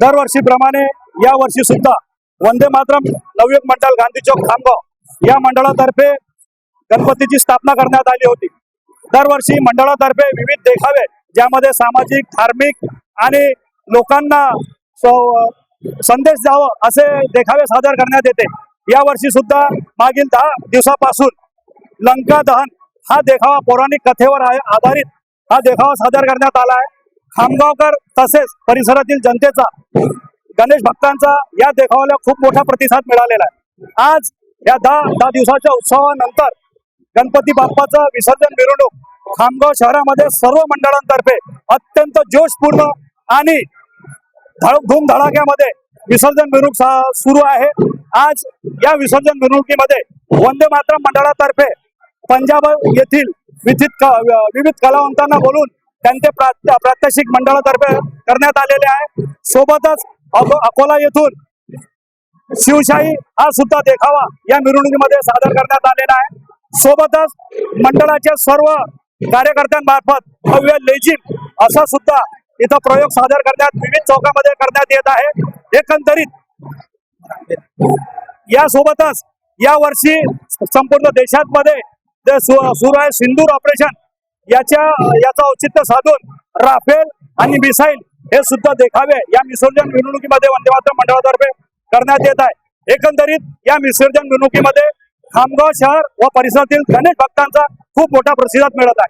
दरवर्षीप्रमाणे या वर्षी सुद्धा वंदे मातरम नवयुग मंडळ गांधी चौक खामगाव या मंडळातर्फे गणपतीची स्थापना करण्यात आली होती. दरवर्षी मंडळातर्फे विविध देखावे ज्यामध्ये सामाजिक धार्मिक आणि लोकांना संदेश द्यावं असे देखावे सादर करण्यात येते. या वर्षी सुद्धा मागील दहा दिवसापासून लंका दहन हा देखावा पौराणिक कथेवर आधारित हा देखावा सादर करण्यात आला आहे. खामगावकर तसेच परिसरातील जनतेचा गणेश भक्तांचा या देखावाला खूप मोठा प्रतिसाद मिळालेला आहे. आज या दहा दहा दिवसाच्या उत्सवानंतर गणपती बाप्पाचं विसर्जन मिरवणूक खामगाव शहरामध्ये सर्व मंडळांतर्फे अत्यंत जोशपूर्ण आणि धड- धूमधडाक्यामध्ये विसर्जन मिरवणूक सा- सुरू आहे. आज या विसर्जन मिरवणुकीमध्ये वंदे मातरम मंडळातर्फे पंजाब येथील विविध विविध कलावंतांना बोलून त्यांचे प्रात्यक्षिक मंडळातर्फे करण्यात आलेले आहे. सोबतच अको- अकोला येथून शिवशाही हा सुद्धा देखावा या मिरवणुकीमध्ये सादर करण्यात आलेला आहे. सोबतच मंडळाच्या सर्व कार्यकर्त्यांमार्फत भव्य लेझिम असा सुद्धा इथं प्रयोग सादर करण्यात विविध चौकामध्ये करण्यात येत आहे. एकंदरीत यासोबतच या वर्षी संपूर्ण देशात जे सुरू आहे सिंदूर ऑपरेशन याच्या याचं औचित्य साधून राफेल आणि मिसाईल हे सुद्धा देखावे. या विसर्जन मिरवणुकीमध्ये वंदे मातरम मंडळातर्फे करण्यात येत आहे. एकंदरीत या विसर्जन मिरवणुकीमध्ये खामगाव शहर व परिसरातील गणेश भक्तांचा खूप मोठा प्रतिसाद मिळत आहे.